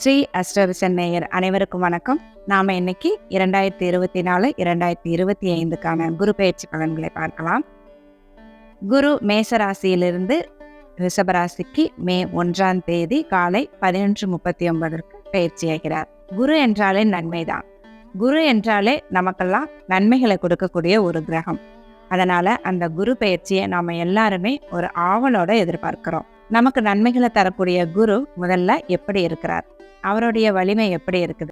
ஸ்ரீ அஷ்டவிசன் நேயர் அனைவருக்கும் வணக்கம். நாம இன்னைக்கு இரண்டாயிரத்தி இருபத்தி நாலு இரண்டாயிரத்தி இருபத்தி ஐந்துக்கான குரு பயிற்சி பலன்களை பார்க்கலாம். குரு மேசராசியிலிருந்து ரிஷபராசிக்கு மே ஒன்றாம் தேதி காலை பதினொன்று முப்பத்தி ஒன்பதற்கு பயிற்சியாகிறார் குரு என்றாலே நன்மைதான் குரு என்றாலே நமக்கெல்லாம் நன்மைகளை கொடுக்கக்கூடிய ஒரு கிரகம். அதனால அந்த குரு பயிற்சியை நாம எல்லாருமே ஒரு ஆவலோட எதிர்பார்க்கிறோம். நமக்கு நன்மைகளை தரக்கூடிய குரு முதல்ல எப்படி இருக்கிறார்? அவருடைய வலிமை எப்படி இருக்குது?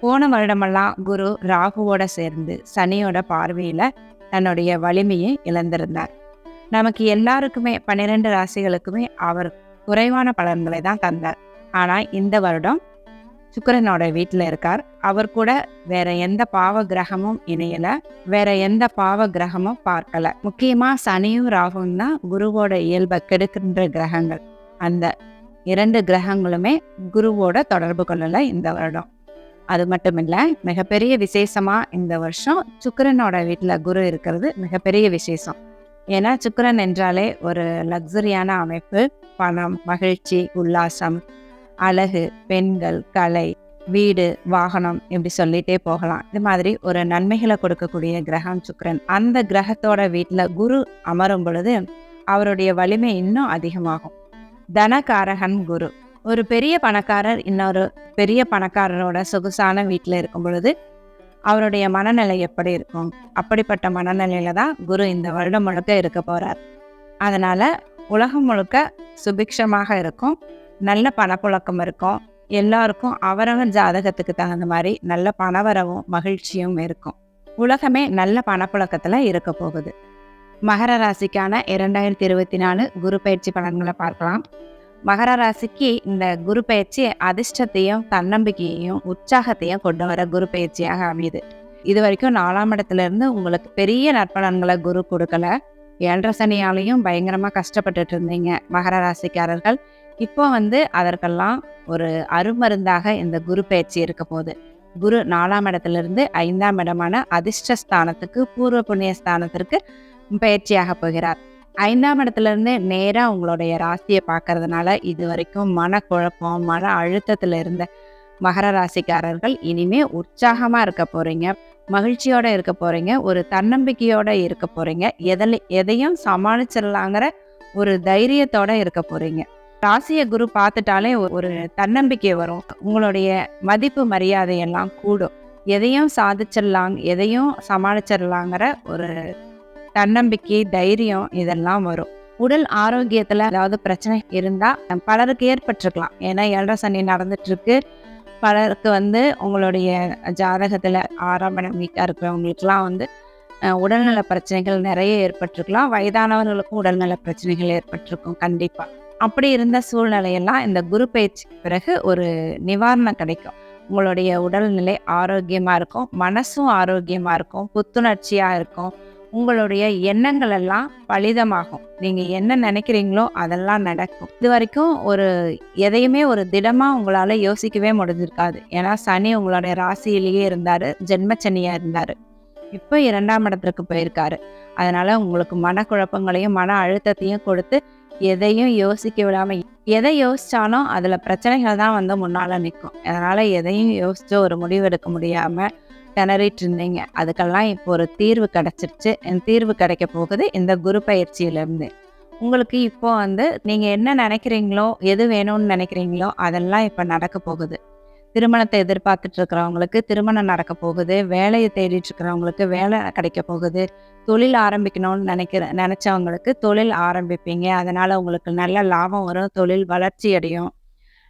போன வருடமெல்லாம் குரு ராகுவோட சேர்ந்து சனியோட பார்வையில தன்னுடைய வலிமையை இழந்திருந்தார். நமக்கு எல்லாருக்குமே பன்னிரெண்டு ராசிகளுக்குமே அவர் குறைவான பலன்களை தான் தந்தார். ஆனா இந்த வருடம் சுக்கரனோட வீட்டில் இருக்கார். அவர் கூட வேற எந்த பாவ கிரகமும் இணையல. வேற எந்த பாவ கிரகமும் பார்க்கல. முக்கியமா சனியும் ராகுவும் தான் குருவோட இயல்பை கெடுக்கின்ற கிரகங்கள். அந்த இரண்டு கிரகங்களுமே குருவோட தொடர்பு கொள்ளல இந்த வருடம். அது மட்டும் இல்லை மிகப்பெரிய விசேஷமாக இந்த வருஷம் சுக்கரனோட வீட்டில் குரு இருக்கிறது மிகப்பெரிய விசேஷம். ஏன்னா சுக்கரன் என்றாலே ஒரு லக்ஸரியான அமைப்பு. பணம் மகிழ்ச்சி உல்லாசம் அழகு பெண்கள் கலை வீடு வாகனம் இப்படி சொல்லிட்டே போகலாம். இது மாதிரி ஒரு நன்மைகளை கொடுக்கக்கூடிய கிரகம் சுக்கரன். அந்த கிரகத்தோட வீட்டில் குரு அமரும் பொழுது அவருடைய வலிமை இன்னும் அதிகமாகும். தனகாரகன் குரு. ஒரு பெரிய பணக்காரர் இன்னொரு பெரிய பணக்காரரோட சொகுசான வீட்டில் இருக்கும் பொழுது அவருடைய மனநிலை எப்படி இருக்கும்? அப்படிப்பட்ட மனநிலையில தான் குரு இந்த வருடம் முழுக்க இருக்க போறார். அதனால உலகம் முழுக்க சுபிக்ஷமாக இருக்கும் நல்ல பணப்புழக்கம் இருக்கும் எல்லாருக்கும் அவரவர் ஜாதகத்துக்கு தகுந்த மாதிரி நல்ல பணவரவும் மகிழ்ச்சியும் இருக்கும். உலகமே நல்ல பணப்புழக்கத்தில் இருக்க போகுது. மகர ராசிக்கான இரண்டாயிரத்தி இருபத்தி நாலு குரு பயிற்சி பலன்களை பார்க்கலாம். மகர ராசிக்கு இந்த குரு பயிற்சி அதிர்ஷ்டத்தையும் தன்னம்பிக்கையையும் உற்சாகத்தையும் கொண்டு வர குரு பயிற்சியாக அமையுது. இது வரைக்கும் நாலாம் இடத்துல இருந்து உங்களுக்கு பெரிய நற்பலன்களை குரு கொடுக்கல. ஏழரை சனியாலையும் பயங்கரமாக கஷ்டப்பட்டுட்டு இருந்தீங்க மகர ராசிக்காரர்கள். இப்போ வந்து அதற்கெல்லாம் ஒரு அருமருந்தாக இந்த குரு பயிற்சி இருக்க போகுது. குரு நாலாம் இடத்துல இருந்து ஐந்தாம் இடமான அதிர்ஷ்ட ஸ்தானத்துக்கு பூர்வ புண்ணிய ஸ்தானத்திற்கு பயிற்சியாக போகிறார். ஐந்தாம் இடத்துலேருந்து நேராக உங்களுடைய ராசியை பார்க்கறதுனால இது வரைக்கும் மனக்குழப்பம் மன அழுத்தத்தில் இருந்த மகர ராசிக்காரர்கள் இனிமே உற்சாகமாக இருக்க போகிறீங்க மகிழ்ச்சியோட இருக்க போகிறீங்க ஒரு தன்னம்பிக்கையோட இருக்க போகிறீங்க எதில் எதையும் சமாளிச்சிடலாங்கிற ஒரு தைரியத்தோட இருக்க போகிறீங்க ராசிய குரு பார்த்துட்டாலே ஒரு தன்னம்பிக்கை வரும். உங்களுடைய மதிப்பு மரியாதையெல்லாம் கூடும். எதையும் சாதிச்சிடலாம் எதையும் சமாளிச்சிடலாங்கிற ஒரு தன்னம்பிக்கை தைரியம் இதெல்லாம் வரும். உடல் ஆரோக்கியத்துல ஏதாவது பிரச்சனை இருந்தா பலருக்கு ஏற்பட்டிருக்கலாம். ஏன்னா ஏழரை சனி நடந்துட்டு இருக்கு பலருக்கு வந்து உங்களுடைய ஜாதகத்துல ஆறாம் இடம் வீக்கா இருக்கிறவங்களுக்குலாம் வந்து உடல்நல பிரச்சனைகள் நிறைய ஏற்பட்டிருக்கலாம். வயதானவர்களுக்கும் உடல்நல பிரச்சனைகள் ஏற்பட்டிருக்கும் கண்டிப்பா. அப்படி இருந்த சூழ்நிலையெல்லாம் இந்த குரு பயிற்சிக்கு பிறகு ஒரு நிவாரணம் கிடைக்கும். உங்களுடைய உடல்நிலை ஆரோக்கியமா இருக்கும் மனசும் ஆரோக்கியமா இருக்கும் புத்துணர்ச்சியா இருக்கும். உங்களுடைய எண்ணங்கள் எல்லாம் பலிதமாகும். நீங்க என்ன நினைக்கிறீங்களோ அதெல்லாம் நடக்கும். இது வரைக்கும் ஒரு எதையுமே ஒரு திடமா உங்களால யோசிக்கவே முடிஞ்சிருக்காது. ஏன்னா சனி உங்களுடைய ராசியிலேயே இருந்தாரு ஜென்மச்சனியா இருந்தாரு. இப்போ இரண்டாம் இடத்திற்கு போயிருக்காரு. அதனால உங்களுக்கு மனக்குழப்பங்களையும் மன அழுத்தத்தையும் கொடுத்து எதையும் யோசிக்க விடாம எதை யோசிச்சாலும் அதுல பிரச்சனைகள் தான் வந்து முன்னால நிற்கும். அதனால எதையும் யோசிச்சு ஒரு முடிவு எடுக்க முடியாமல் திணறிட்டு இருந்தீங்க. அதுக்கெல்லாம் இப்போ ஒரு தீர்வு கிடச்சிருச்சு. என் தீர்வு கிடைக்க போகுது இந்த குரு பயிற்சியிலேருந்து. உங்களுக்கு இப்போ வந்து நீங்கள் என்ன நினைக்கிறீங்களோ எது வேணும்னு நினைக்கிறீங்களோ அதெல்லாம் இப்போ நடக்க போகுது. திருமணத்தை எதிர்பார்த்துட்டு இருக்கிறவங்களுக்கு திருமணம் நடக்க போகுது. வேலையை தேடிட்டு இருக்கிறவங்களுக்கு வேலை கிடைக்க போகுது. தொழில் ஆரம்பிக்கணும்னு நினைக்கிற நினைச்சவங்களுக்கு தொழில் ஆரம்பிப்பீங்க. அதனால உங்களுக்கு நல்ல லாபம் வரும். தொழில் வளர்ச்சி அடையும்.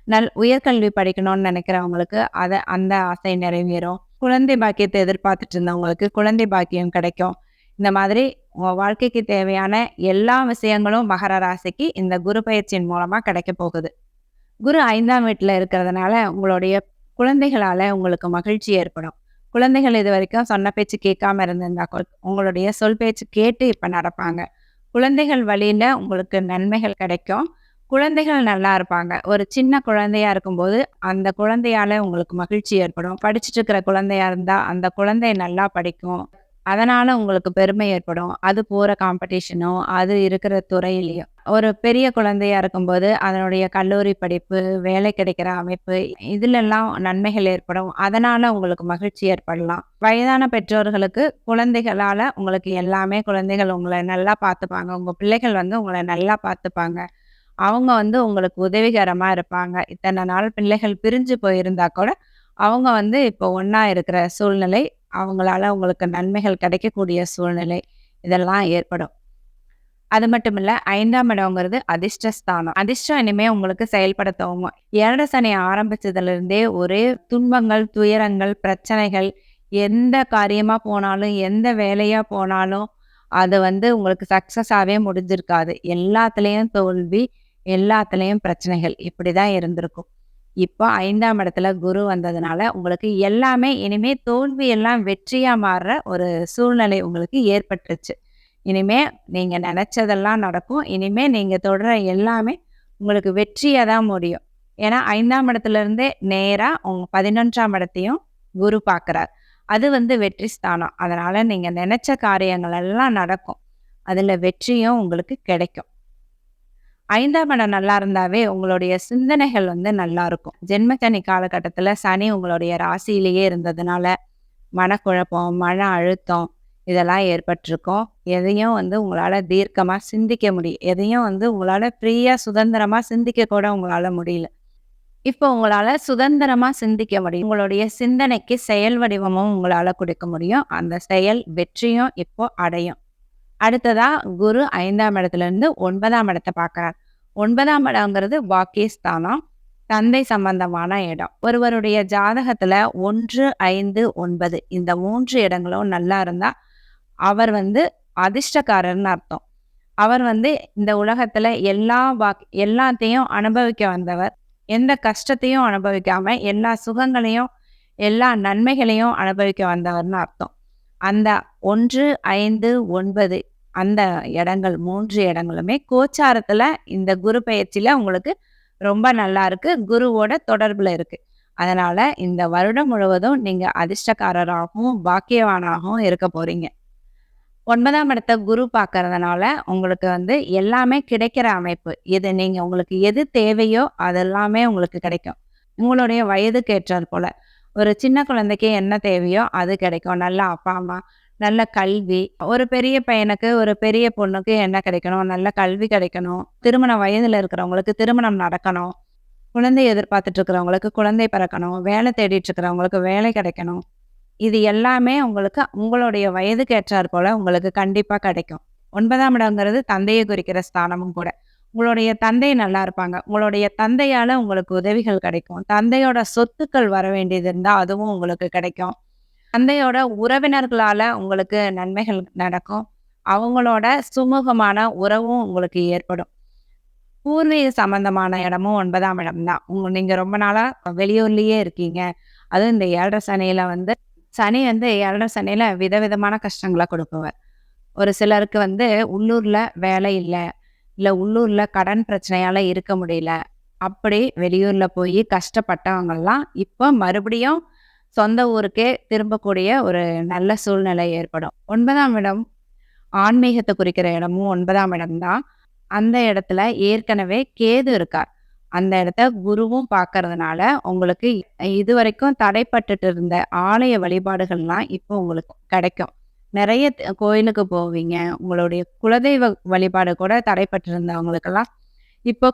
நல் உயர்கல்வி படிக்கணும்னு நினைக்கிறவங்களுக்கு அதை அந்த ஆசை நிறைவேறும். குழந்தை பாக்கியத்தை எதிர்பார்த்துட்டு இருந்தவங்களுக்கு குழந்தை பாக்கியம் கிடைக்கும். இந்த மாதிரி உங்கள் வாழ்க்கைக்கு தேவையான எல்லா விஷயங்களும் மகர ராசிக்கு இந்த குரு பயிற்சியின் மூலமாக கிடைக்க போகுது. குரு ஐந்தாம் வீட்டில் இருக்கிறதுனால உங்களுடைய குழந்தைகளால் உங்களுக்கு மகிழ்ச்சி ஏற்படும். குழந்தைகள் இது வரைக்கும் சொன்ன பேச்சு கேட்காம இருந்திருந்தா உங்களுடைய சொல் பேச்சு கேட்டு இப்போ நடப்பாங்க. குழந்தைகள் வழியில் உங்களுக்கு நன்மைகள் கிடைக்கும். குழந்தைகள் நல்லா இருப்பாங்க ஒரு சின்ன குழந்தையா இருக்கும்போது அந்த குழந்தையால உங்களுக்கு மகிழ்ச்சி ஏற்படும் படிச்சுட்டு இருக்கிற குழந்தையா இருந்தா அந்த குழந்தை நல்லா படிக்கும் அதனால உங்களுக்கு பெருமை ஏற்படும் அது போற காம்படிஷனோ அது இருக்கிற துறையிலையோ ஒரு பெரிய குழந்தையா இருக்கும்போது அதனுடைய கல்லூரி படிப்பு, வேலை கிடைக்கிற அமைப்பு இதுலெல்லாம் நன்மைகள் ஏற்படும். அதனால உங்களுக்கு மகிழ்ச்சி ஏற்படலாம். வயதான பெற்றோர்களுக்கு குழந்தைகளால உங்களுக்கு எல்லாமே குழந்தைகள் உங்களை நல்லா பார்த்துப்பாங்க. உங்க பிள்ளைகள் வந்து உங்களை நல்லா பார்த்துப்பாங்க. அவங்க வந்து உங்களுக்கு உதவிகரமாக இருப்பாங்க. இத்தனை நாள் பிள்ளைகள் பிரிஞ்சு போயிருந்தா கூட, அவங்க வந்து இப்போ ஒன்றா இருக்கிற சூழ்நிலை, அவங்களால உங்களுக்கு நன்மைகள் கிடைக்கக்கூடிய சூழ்நிலை, இதெல்லாம் ஏற்படும். அது மட்டும் இல்லை ஐந்தாம் இடம்ங்கிறது அதிர்ஷ்டஸ்தானம். அதிர்ஷ்டம் இனிமே உங்களுக்கு செயல்பட துவங்கும். 7 சனி ஒரே துன்பங்கள், துயரங்கள், பிரச்சனைகள், எந்த காரியமாக போனாலும், எந்த வேலையாக போனாலும், அது வந்து உங்களுக்கு சக்சஸாவே முடிஞ்சிருக்காது. எல்லாத்துலேயும் தோல்வி, எல்லாத்துலேயும் பிரச்சனைகள். இப்படி தான் இருந்திருக்கும். இப்போ ஐந்தாம் இடத்துல குரு வந்ததுனால, உங்களுக்கு எல்லாமே இனிமே தோல்வி எல்லாம் வெற்றியா மாறுற ஒரு சூழ்நிலை உங்களுக்கு ஏற்பட்டுருச்சு. இனிமே நீங்க நினச்சதெல்லாம் நடக்கும். இனிமே நீங்க தொடர எல்லாமே உங்களுக்கு வெற்றியா தான் முடியும். ஏன்னா 5ஆம் இடத்துலருந்தே நேரா உங்க 11ஆம் இடத்தையும் குரு பார்க்குறார். அது வந்து வெற்றி ஸ்தானம். அதனால நீங்க நெனச்ச காரியங்கள் எல்லாம் நடக்கும். அதுல வெற்றியும் உங்களுக்கு கிடைக்கும். ஐந்தாம் இடம் நல்லா இருந்தாவே உங்களுடைய சிந்தனைகள் வந்து நல்லா இருக்கும். ஜென்ம சனி சனி உங்களுடைய ராசியிலேயே இருந்ததுனால, மனக்குழப்பம், மன அழுத்தம் இதெல்லாம் ஏற்பட்டிருக்கும் எதையும் வந்து உங்களால் தீர்க்கமாக சிந்திக்க முடியும். எதையும் வந்து உங்களால் ஃப்ரீயாக சுதந்திரமாக சிந்திக்க கூட உங்களால் முடியல. இப்போ உங்களால் சுதந்திரமாக சிந்திக்க முடியும். உங்களுடைய சிந்தனைக்கு செயல் வடிவமும் உங்களால் கொடுக்க முடியும். அந்த செயல் வெற்றியும் இப்போ அடையும். அடுத்ததா குரு 5ஆம் இடத்துலருந்து 9ஆம் இடத்த பார்க்குறார். 9ஆம் இடம்ங்கிறது வாக்கியஸ்தானம் தந்தை சம்பந்தமான இடம். ஒருவருடைய ஜாதகத்துல 1, 5, 9 இந்த மூன்று இடங்களும் நல்லா இருந்தா, அவர் வந்து அதிர்ஷ்டக்காரர்னு அர்த்தம். அவர் வந்து இந்த உலகத்துல எல்லா வா எல்லாத்தையும் அனுபவிக்க வந்தவர். எந்த கஷ்டத்தையும் அனுபவிக்காம, எல்லா சுகங்களையும், எல்லா நன்மைகளையும் அனுபவிக்க வந்தவர்னு அர்த்தம். அந்த 1, 5, 9 அந்த இடங்கள் மூன்று இடங்களுமே கோச்சாரத்தில் இந்த குரு பயிற்சியில் உங்களுக்கு ரொம்ப நல்லா இருக்கு. குருவோட தொடர்பில் இருக்கு. அதனால இந்த வருடம் முழுவதும் நீங்க அதிர்ஷ்டக்காரராகவும், பாக்கியவானாகவும் இருக்க போறீங்க. ஒன்பதாம் இடத்த குரு பார்க்கறதுனால, உங்களுக்கு வந்து எல்லாமே கிடைக்கிற அமைப்பு. இது நீங்க உங்களுக்கு எது தேவையோ அதெல்லாமே உங்களுக்கு கிடைக்கும். உங்களுடைய வயதுக்கு ஏற்றாற் போல. ஒரு சின்ன குழந்தைக்கு என்ன தேவையோ அது கிடைக்கும். நல்ல அப்பா, அம்மா, நல்ல கல்வி. ஒரு பெரிய பையனுக்கு, ஒரு பெரிய பொண்ணுக்கு என்ன கிடைக்கணும்? நல்ல கல்வி கிடைக்கணும். திருமண வயதில் இருக்கிறவங்களுக்கு திருமணம் நடக்கணும். குழந்தை எதிர்பார்த்துட்டு இருக்கிறவங்களுக்கு குழந்தை பிறக்கணும். வேலை தேடிட்டு இருக்கிறவங்களுக்கு வேலை கிடைக்கணும். இது எல்லாமே உங்களுக்கு உங்களுடைய வயதுக்கு ஏற்றாற் போல உங்களுக்கு கண்டிப்பாக கிடைக்கும். ஒன்பதாம் இடங்கிறது தந்தையை குறிக்கிற ஸ்தானமும் கூட. உங்களுடைய தந்தை நல்லா இருப்பாங்க. உங்களுடைய தந்தையால உங்களுக்கு உதவிகள் கிடைக்கும். தந்தையோட சொத்துக்கள் வர வேண்டியது இருந்தால் அதுவும் உங்களுக்கு கிடைக்கும். தந்தையோட உறவினர்களால உங்களுக்கு நன்மைகள் நடக்கும். அவங்களோட சுமூகமான உறவும் உங்களுக்கு ஏற்படும். பூர்வீக சம்பந்தமான இடமும் ஒன்பதாம் இடம் தான். உங்க நீங்க ரொம்ப நாளா வெளியூர்லயே இருக்கீங்க. அதுவும் இந்த ஏழரை சனியில வந்து சனி வந்து ஏழரை சனியில விதவிதமான கஷ்டங்களை கொடுப்பவர். ஒரு சிலருக்கு வந்து உள்ளூர்ல வேலை இல்லை இல்லை உள்ளூரில் கடன் பிரச்சனையால் இருக்க முடியல. அப்படி வெளியூரில் போய் கஷ்டப்பட்டவங்கள்லாம் இப்போ மறுபடியும் சொந்த ஊருக்கே திரும்பக்கூடிய ஒரு நல்ல சூழ்நிலை ஏற்படும். ஒன்பதாம் இடம் ஆன்மீகத்தை குறிக்கிற இடமும் ஒன்பதாம் இடம்தான் அந்த இடத்துல ஏற்கனவே கேது இருக்கார். அந்த இடத்த குருவும் பார்க்கறதுனால, உங்களுக்கு இதுவரைக்கும் தடைப்பட்டுட்டு இருந்த ஆலய வழிபாடுகள்லாம் இப்போ உங்களுக்கு கிடைக்கும். நிறைய கோயிலுக்கு போவீங்க. உங்களுடைய குலதெய்வ வழிபாடு கூட தடைப்பட்டிருந்தவங்களுக்கெல்லாம், இப்போ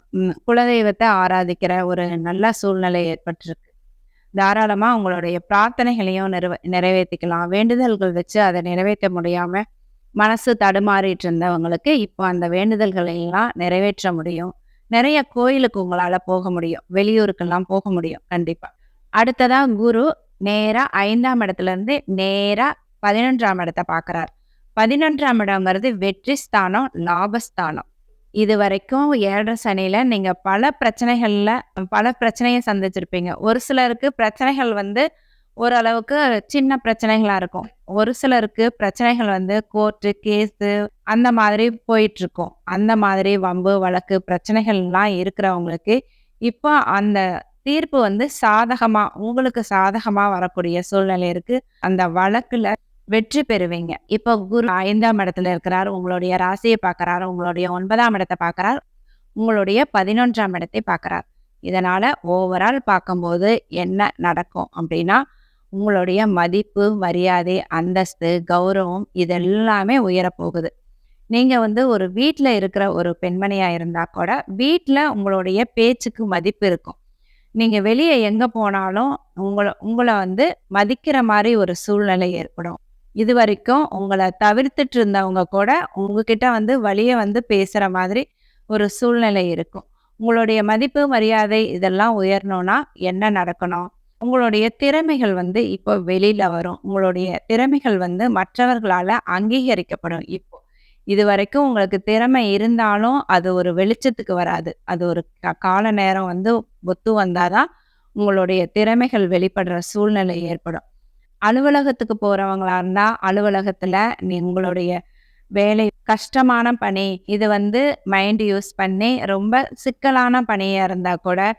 குலதெய்வத்தை ஆராதிக்கிற ஒரு நல்ல சூழ்நிலை ஏற்பட்டிருக்கு. தாராளமா உங்களுடைய பிரார்த்தனைகளையும் நிறைவ நிறைவேற்றிக்கலாம் வேண்டுதல்கள் வச்சு அதை நிறைவேற்ற முடியாம, மனசு தடுமாறிட்டு இருந்தவங்களுக்கு, இப்போ அந்த வேண்டுதல்களையெல்லாம் நிறைவேற்ற முடியும். நிறைய கோயிலுக்கு உங்களால போக முடியும். வெளியூருக்கெல்லாம் போக முடியும் கண்டிப்பா. அடுத்ததா குரு நேரா 5ஆம் இடத்துலருந்து நேரா பதினொன்றாம் இடத்தை பார்க்குறார். 11ஆம் இடம்ங்கிறது வெற்றி ஸ்தானம், லாபஸ்தானம். இது வரைக்கும் ஏழரை சனியில் நீங்கள் பல பிரச்சனைகளில் பல பிரச்சனையை சந்திச்சிருப்பீங்க. ஒரு சிலருக்கு பிரச்சனைகள் வந்து ஓரளவுக்கு சின்ன பிரச்சனைகளாக இருக்கும். ஒரு சிலருக்கு பிரச்சனைகள் வந்து கோர்ட்டு, கேஸு அந்த மாதிரி போயிட்டுருக்கும். அந்த மாதிரி வம்பு, வழக்கு பிரச்சனைகள்லாம் இருக்கிறவங்களுக்கு, இப்போ அந்த தீர்ப்பு வந்து சாதகமாக உங்களுக்கு சாதகமாக வரக்கூடிய சூழ்நிலை இருக்குது அந்த வழக்கில் வெற்றி பெறுவீங்க. இப்போ குரு ஐந்தாம் இடத்துல இருக்கிறார் உங்களுடைய ராசியை பார்க்கறாரு உங்களுடைய ஒன்பதாம் இடத்தை பார்க்கறார் உங்களுடைய பதினொன்றாம் இடத்தை பார்க்கறார். இதனால ஓவரால் பார்க்கும்போது என்ன நடக்கும் அப்படின்னா உங்களுடைய மதிப்பு மரியாதை அந்தஸ்து கௌரவம் இதெல்லாமே உயரப்போகுது. நீங்கள் வந்து ஒரு வீட்டில் இருக்கிற ஒரு பெண்மணியாக இருந்தால் கூட வீட்டில் உங்களுடைய பேச்சுக்கு மதிப்பு இருக்கும். நீங்கள் வெளியே எங்கே போனாலும் உங்களை உங்களை வந்து மதிக்கிற மாதிரி ஒரு சூழ்நிலை ஏற்படும். இதுவரைக்கும் உங்களை தவிர்த்துட்டு இருந்தவங்க கூட உங்ககிட்ட வந்து வழியை வந்து பேசுகிற மாதிரி ஒரு சூழ்நிலை இருக்கும். உங்களுடைய மதிப்பு மரியாதை இதெல்லாம் உயரணும்னா என்ன நடக்கணும்? உங்களுடைய திறமைகள் வந்து இப்போ வெளியில் வரும். உங்களுடைய திறமைகள் வந்து மற்றவர்களால் அங்கீகரிக்கப்படும் இப்போ. இதுவரைக்கும் உங்களுக்கு திறமை இருந்தாலும் அது ஒரு வெளிச்சத்துக்கு வராது. அது ஒரு க- கால நேரம் வந்து ஒத்து வந்தாதான் உங்களுடைய திறமைகள் வெளிப்படுற சூழ்நிலை ஏற்படும். அலுவலகத்துக்கு போகிறவங்களா இருந்தால் அலுவலகத்தில் நீ உங்களுடைய வேலை கஷ்டமான பணி இது வந்து மைண்ட் யூஸ் பண்ணி ரொம்ப சிக்கலான பணியாக இருந்தால் கூட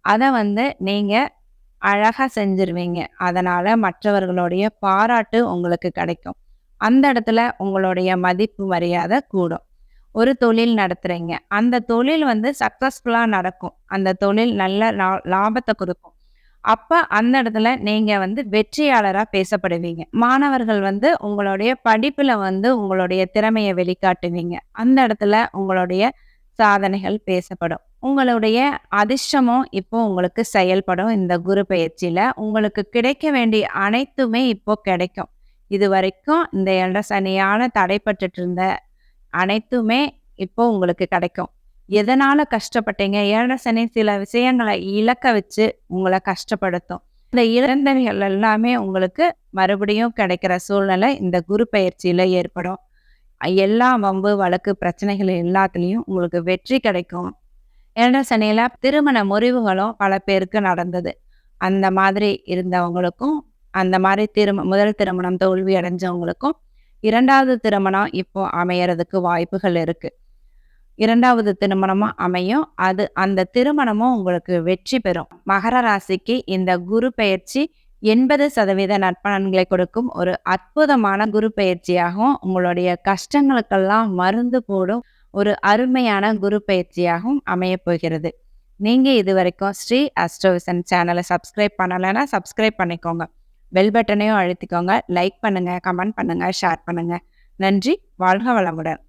அதை வந்து நீங்கள் அழகாக செஞ்சிருவீங்க. அதனால் மற்றவர்களுடைய பாராட்டு உங்களுக்கு கிடைக்கும். அந்த இடத்துல உங்களுடைய மதிப்பு மரியாதை கூடும். ஒரு தொழில் நடத்துகிறீங்க அந்த தொழில் வந்து சக்ஸஸ்ஃபுல்லாக நடக்கும். அந்த தொழில் நல்ல லா- லாபத்தை கொடுக்கும். அப்போ அந்த இடத்துல நீங்கள் வந்து வெற்றியாளராக பேசப்படுவீங்க. மாணவர்கள் வந்து உங்களுடைய படிப்பில் வந்து உங்களுடைய திறமையை வெளிக்காட்டுவீங்க. அந்த இடத்துல உங்களுடைய சாதனைகள் பேசப்படும். உங்களுடைய அதிர்ஷ்டமும் இப்போ உங்களுக்கு செயல்படும். இந்த குரு பயிற்சியில் உங்களுக்கு கிடைக்க வேண்டிய அனைத்துமே இப்போ கிடைக்கும். இது வரைக்கும் இந்த ஏழரை சனியான தடைப்பட்டுட்டு இருந்த அனைத்துமே இப்போ உங்களுக்கு கிடைக்கும். எதனால் கஷ்டப்பட்டீங்க? ஏழரை சனி சில விஷயங்களை இழக்க வச்சு உங்களை கஷ்டப்படுத்தும். இந்த இழந்தவைகள் எல்லாமே உங்களுக்கு மறுபடியும் கிடைக்கிற சூழ்நிலை இந்த குரு பயிற்சியில் ஏற்படும். எல்லா வம்பு வழக்கு பிரச்சனைகள் எல்லாத்துலேயும் உங்களுக்கு வெற்றி கிடைக்கும். ஏழரை சனியில திருமண முறிவுகளும் பல பேருக்கு நடந்தது. அந்த மாதிரி இருந்தவங்களுக்கும் அந்த மாதிரி திரும முதல் திருமணம் தோல்வி அடைஞ்சவங்களுக்கும் இரண்டாவது திருமணம் இப்போ அமையறதுக்கு வாய்ப்புகள் இருக்குது இரண்டாவது திருமணமும் அமையும். அது அந்த திருமணமும் உங்களுக்கு வெற்றி பெறும். மகர ராசிக்கு இந்த குரு பெயர்ச்சி எண்பது சதவீத நற்பலன்களை கொடுக்கும். ஒரு அற்புதமான குரு பயிற்சியாகவும் உங்களுடைய கஷ்டங்களுக்கெல்லாம் மருந்து போடும் ஒரு அருமையான குரு பயிற்சியாகவும் அமையப் போகிறது. நீங்கள் இது வரைக்கும் ஸ்ரீ அஸ்ட்ரோவிசன் சேனலை சப்ஸ்கிரைப் பண்ணலைன்னா சப்ஸ்கிரைப் பண்ணிக்கோங்க. பெல் பட்டனையும் அழுத்திக்கோங்க. லைக் பண்ணுங்கள் கமெண்ட் பண்ணுங்கள் ஷேர் பண்ணுங்கள் நன்றி வாழ்க வளமுடன்.